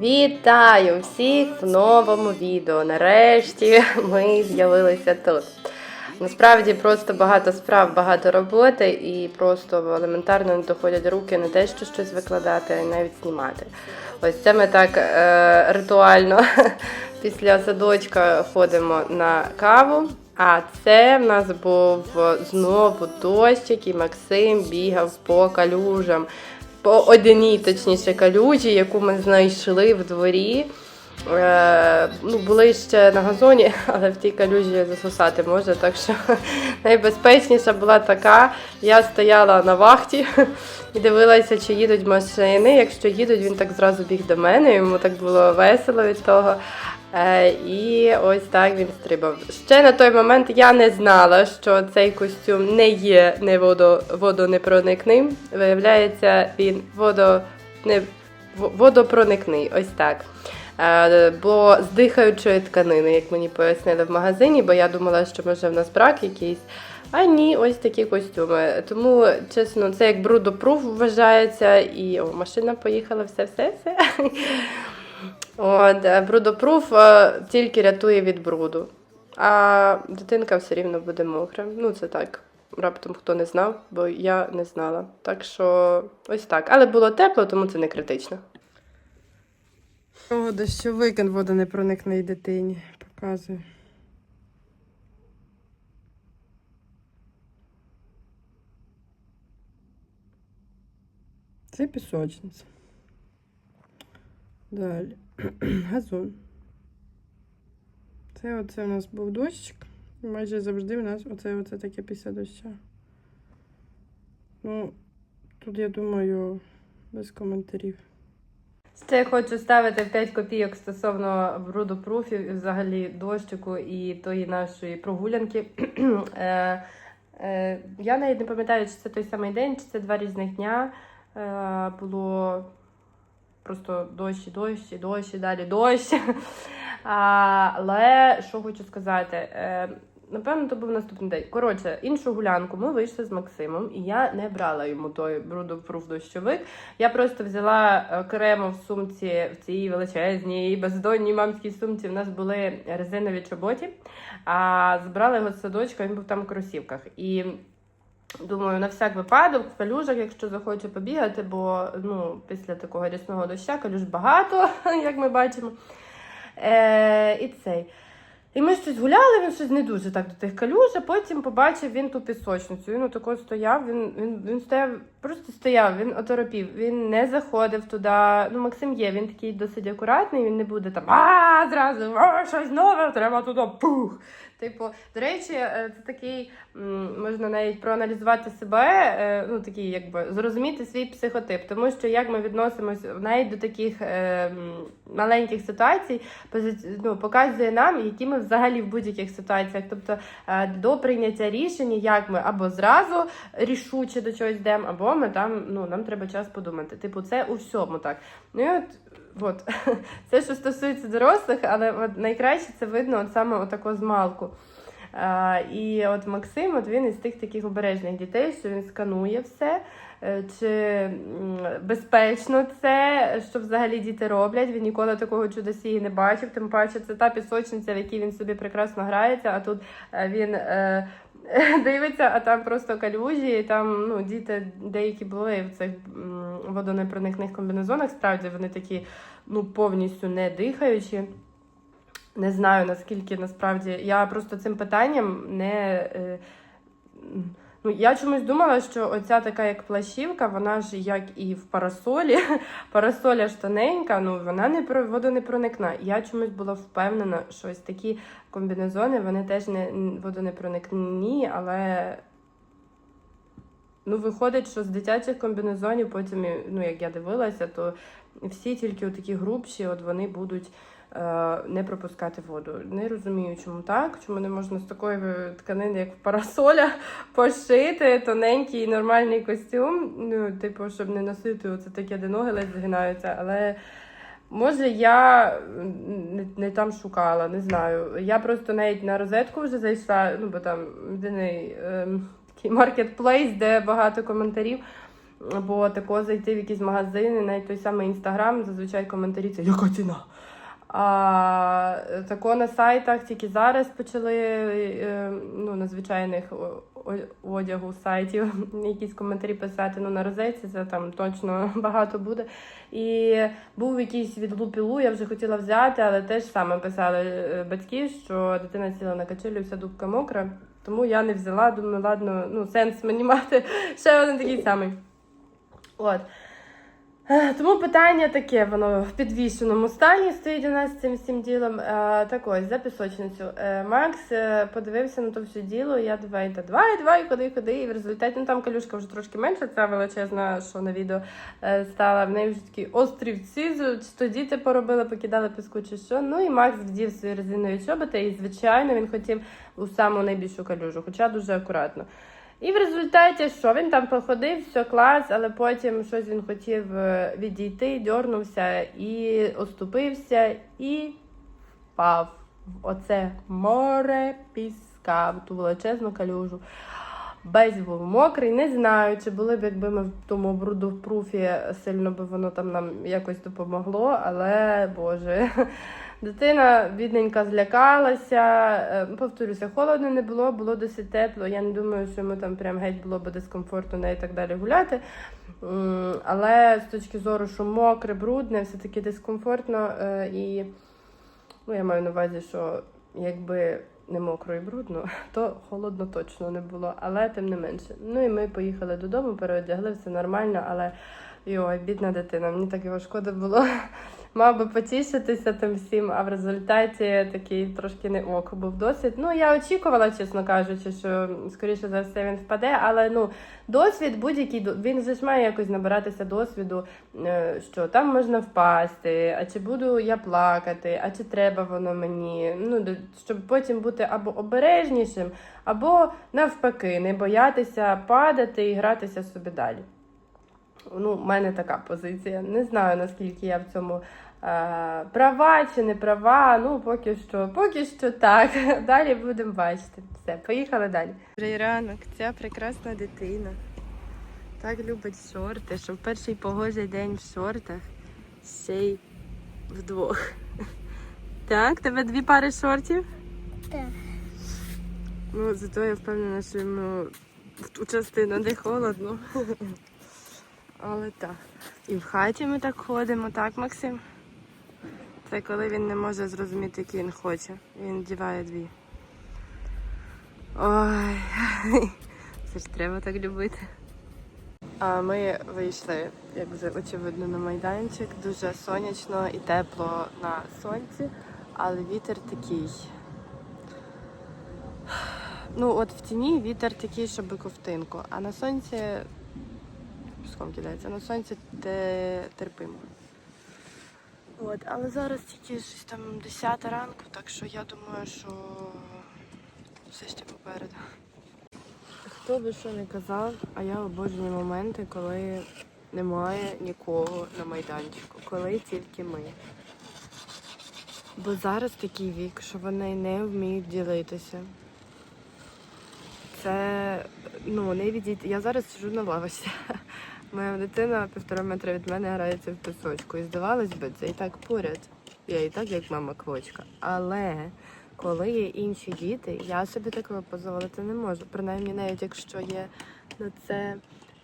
Вітаю всіх в новому відео. Нарешті ми з'явилися тут. Насправді просто багато справ, багато роботи і просто елементарно не доходять руки не те, що щось викладати, а навіть знімати. Ось це ми так е, ритуально після садочка ходимо на каву. А це в нас був знову дощик, і Максим бігав по калюжам, по одній, точніше, калюжі, яку ми знайшли в дворі. Е, ну, були ще на газоні, але в тій калюжі засосати може. Так що найбезпечніша була така. Я стояла на вахті і дивилася, чи їдуть машини. Якщо їдуть, він так зразу біг до мене. Йому так було весело від того. Е, і ось так він стрибав. Ще на той момент я не знала, що цей костюм не є не водо, водонепроникним. Виявляється, він водо, не, водопроникний. Ось так. Е, Бо з дихаючої тканини, як мені пояснили в магазині, бо я думала, що може в нас брак якийсь. А ні, ось такі костюми. Тому, чесно, це як брудопруф вважається. І о, машина поїхала, все, все, все. От, е, брудопруф е, тільки рятує від бруду. А дитинка все рівно буде мокра. Ну, це так. Раптом хто не знав, бо я не знала. Так що ось так. Але було тепло, тому це не критично. О, дощовик вода не проникне дитині. Показую. Це пісочниця. Далі. Газон. Це оце у нас був дощик. Майже завжди у нас оце, оце таке після доща. Ну, тут я думаю, без коментарів. Ще хочу ставити 5 копійок стосовно брудопруфів і взагалі дощику і тої нашої прогулянки. Е, е, Я навіть не пам'ятаю, чи це той самий день, чи це два різних дня. Е, Було просто дощ, і дощ, і дощ, далі дощ. А, Але що хочу сказати. е, Напевно, то був наступний день. Коротше, іншу гулянку ми вийшли з Максимом, і я не брала йому той брудопруф дощовик. Я просто взяла е, окремо в сумці, в цій величезній бездонній мамській сумці. В нас були резинові чоботі, а збрала його з садочка, він був там в кросівках. І думаю, на всяк випадок, в калюжах, якщо захоче побігати, бо ну, після такого рясного доща калюж багато, як ми бачимо. Е, і цей. І ми щось гуляли, він щось не дуже так до тих калюж, а потім побачив він ту пісочницю. Він отако стояв, він, він, він стояв, просто стояв, він оторопів, він не заходив туди. Ну, Максим є, він такий досить акуратний, він не буде там а зразу, а, щось нове, треба туди пух. Типу, до речі, е, це такий, можна навіть проаналізувати себе, е, ну такий, якби зрозуміти свій психотип, тому що як ми відносимося навіть до таких е, маленьких ситуацій, ну, показує нам, які ми взагалі в будь-яких ситуаціях. Тобто е, до прийняття рішення, як ми або зразу рішуче до чогось йдемо, або ми там, ну нам треба час подумати. Типу, це у всьому так. Ну і от. От. Це що стосується дорослих, але от найкраще це видно от саме отако з малку. А, і от Максим, от він із тих таких обережних дітей, що він сканує все, е, чи безпечно це, що взагалі діти роблять. Він ніколи такого чудосії не бачив. Тим паче, це та пісочниця, в якій він собі прекрасно грається, а тут е, він. е, Дивиться, а там просто калюжі, і там ну, діти деякі були в цих водонепроникних комбінезонах. Справді вони такі ну, повністю не дихаючі. Не знаю наскільки насправді. Я просто цим питанням не. Ну, я чомусь думала, що оця така як плащівка, вона ж як і в парасолі. Парасоля ж тоненька, ну вона не про водонепроникна. Я чомусь була впевнена, що ось такі комбінезони, вони теж не водонепроникні, але. Ну, виходить, що з дитячих комбінезонів, потім, ну, як я дивилася, то всі тільки такі грубші, от вони будуть не пропускати воду. Не розумію, чому так, чому не можна з такої е, тканини, як парасоля, пошити тоненький нормальний костюм. Ну, типу, щоб не носити оце таке, де ноги ледь згинаються, але. Може, я не, не там шукала, не знаю. Я просто навіть на розетку вже зайшла, ну бо там єдиний ем, такий маркетплейс, де багато коментарів. Або тако зайти в якісь магазини, навіть той самий інстаграм, зазвичай коментарі це яка ціна. А тако на сайтах тільки зараз почали е, ну, на звичайних одягу сайтів якісь коментарі писати. Ну на розетці це там точно багато буде. І був якийсь від Лупілу, я вже хотіла взяти, але теж саме писали е, батьки, що дитина сіла на качелю, вся дубка мокра. Тому я не взяла, думаю, ладно, ну сенс мені мати ще один такий самий. От. Е, Тому питання таке, воно в підвішеному стані стоїть у нас з цим всім ділом. Е, так ось, за пісочницю. Е, Макс подивився на то все діло, я давай, та давай, давай, куди, куди. І в результаті ну, там калюшка вже трошки менша, ця величезна, що на відео стала. В неї вже такі острівці, то діти поробили, покидали піску чи що. Ну і Макс вдів свої резинові чоботи, і звичайно він хотів у саму найбільшу калюжу, хоча дуже акуратно. І в результаті, що він там походив, все клас, але потім щось він хотів е, відійти, дьорнувся і оступився, і впав в оце море піска, в ту величезну калюжу. Весь був мокрий, не знаю, чи були б, якби ми в тому бруду в пруфі сильно би воно там нам якось допомогло, але Боже. Дитина бідненька злякалася. Е, Повторюся, холодно не було, було досить тепло. Я не думаю, що йому там прям геть було б дискомфортно і так далі гуляти. Але з точки зору, що мокре, брудне, все-таки дискомфортно. е, І ну, я маю на увазі, що якби не мокро і брудно, то холодно точно не було, але тим не менше. Ну і ми поїхали додому, переодягли, все нормально, але йой, бідна дитина, мені так його шкода було. Мав би потішитися тим всім, а в результаті такий трошки не ок був досвід. Ну, я очікувала, чесно кажучи, що скоріше за все він впаде, але ну, досвід будь-який він же ж має якось набиратися досвіду, е, що там можна впасти, а чи буду я плакати, а чи треба воно мені. Ну, щоб потім бути або обережнішим, або навпаки, не боятися падати і гратися собі далі. Ну, в мене така позиція. Не знаю, наскільки я в цьому е, права чи не права. Ну, поки що, поки що так. Далі будемо бачити. Все, поїхали далі. Вже ранок, ця прекрасна дитина. Так любить шорти, що в перший погожий день в шортах ще й вдвох. Так, тебе дві пари шортів? Так. Ну, зато я впевнена, що йому в ту частину де холодно. Але так. І в хаті ми так ходимо, так, Максим? Це коли він не може зрозуміти, який він хоче. Він діває дві. Ой, це ж треба так любити. А ми вийшли, як вже очевидно, на майданчик. Дуже сонячно і тепло на сонці, але вітер такий. Ну, от в тіні вітер такий, щоб ковтинку, а на сонці піском кидається, на сонці те терпимо. От, але зараз тільки щось там 10 ранку, так що я думаю, що все ще попереду. Хто би що не казав, а я обожнюю моменти, коли немає нікого на майданчику, коли тільки ми. Бо зараз такий вік, що вони не вміють ділитися. Це ну не відійти. Я зараз сижу на лавочці. Моя дитина півтора метра від мене грається в пісочку. І здавалось би, це і так поряд. Я і так як мама квочка. Але коли є інші діти, я собі такого дозволити не можу. Принаймні, навіть якщо є на це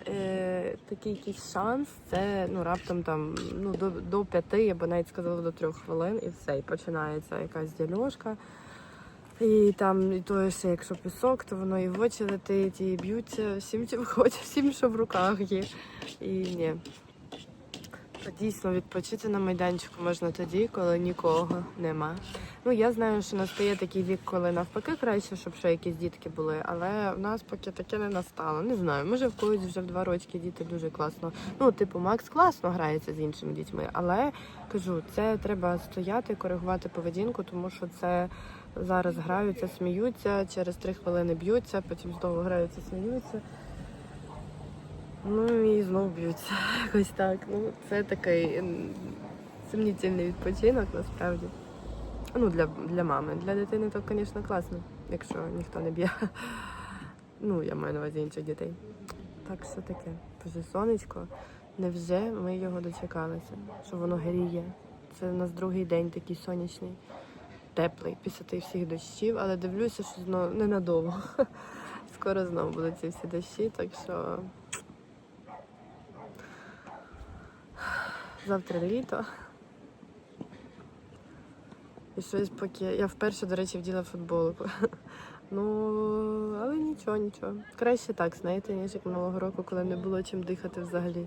е, такий якийсь шанс, це ну раптом там ну до, до п'яти, або навіть сказала до трьох хвилин, і все, і починається якась дільошка. І там і то ще, якщо пісок, то воно і в очі летить, і б'ються всім, чим хоче, всім, що в руках є. І ні. Дійсно відпочити на майданчику можна тоді, коли нікого нема. Ну я знаю, що настає такий вік, коли навпаки краще, щоб ще якісь дітки були, але в нас поки таке не настало. Не знаю, може в когось вже в два рочки діти дуже класно. Ну, типу, Макс класно грається з іншими дітьми, але кажу, це треба стояти, коригувати поведінку, тому що це зараз граються, сміються, через три хвилини б'ються, потім знову граються, сміються. Ну і знову б'ються. Якось так. Ну, це такий сумнітельний відпочинок насправді. Ну, для, для мами. Для дитини то, звісно, класно, якщо ніхто не б'є. Ну, я маю на увазі інших дітей. Так що таке? Боже, сонечко. Невже ми його дочекалися, що воно гріє. Це у нас другий день такий сонячний, теплий після тих всіх дощів, але дивлюся, що знову ненадовго. Скоро знову будуть ці всі дощі, так що завтра літо. І щось поки. Я вперше, до речі, вділа футболку. Ну, але нічого, нічого. Краще так, знаєте, ніж як минулого року, коли не було чим дихати взагалі.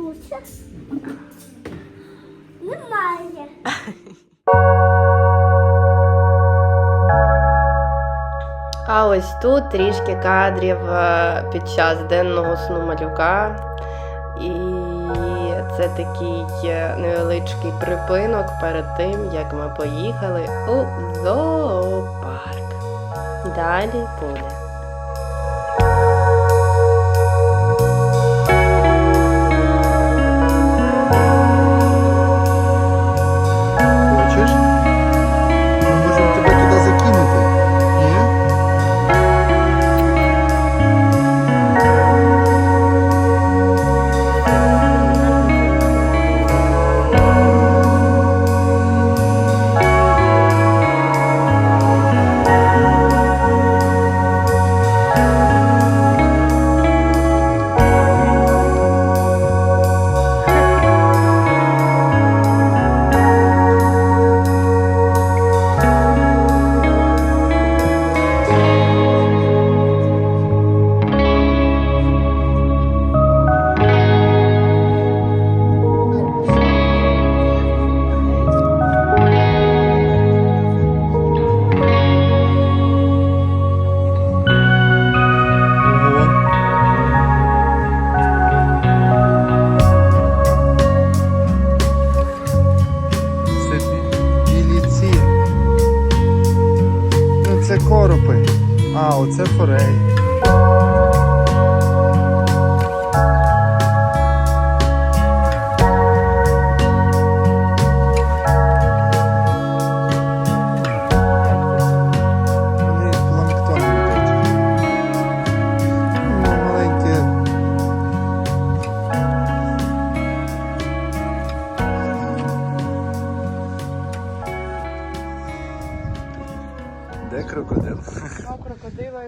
Туся. Немає. А ось тут трішки кадрів е, під час денного сну малюка. І це такий е, невеличкий припинок перед тим, як ми поїхали у зоопарк. Далі буде.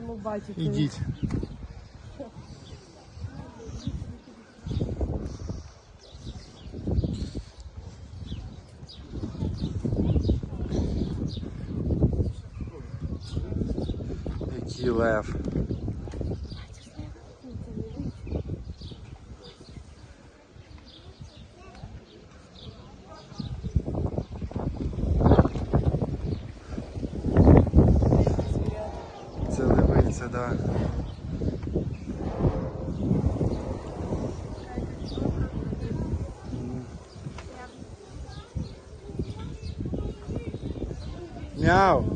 Йому бачити. Ідіть. Да. Мяу.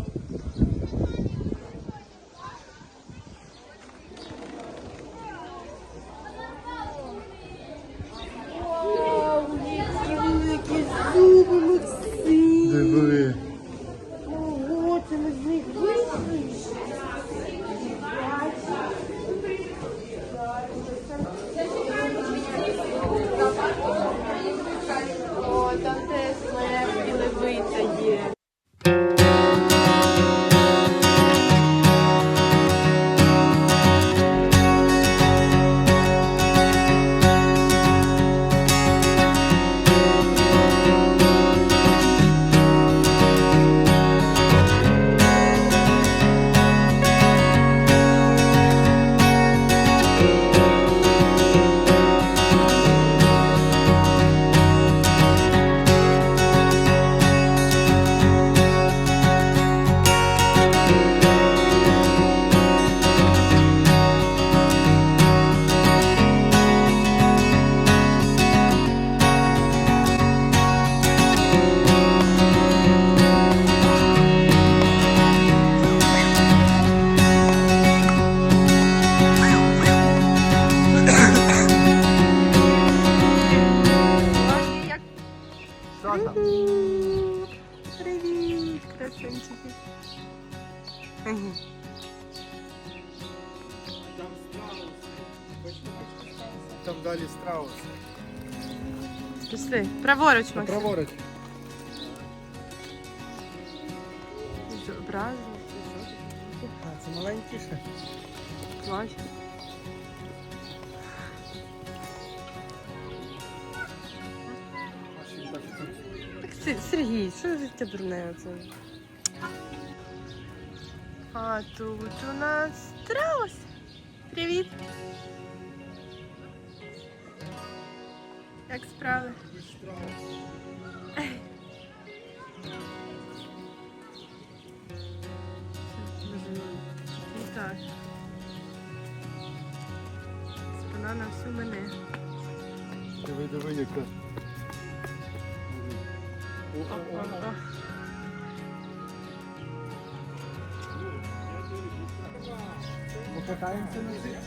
Праворуч, Максим. праворуч. Зобразу. А, це маленькіше. Клас. Так, Се- Сергій, що за життя дурне оце? А тут у нас страус. Привіт. Як справи? І так. Спина на всю мене. Диви, диви, яка. О-о-о. Покатаємося на цих?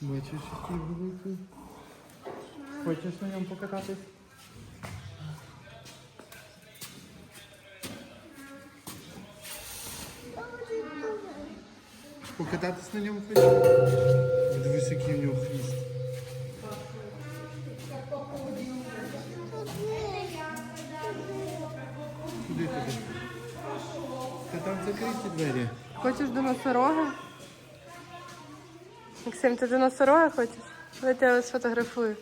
Бачиш, який великий. Хочеш на ньому покататись? Покататись на ньому хочеш? Дивись, який у нього хвіст. Куди тобі? Та там закриті двері. Хочеш до носорога? Максим, ти до носорога хочеш? Я тебе сфотографую.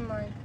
Good morning.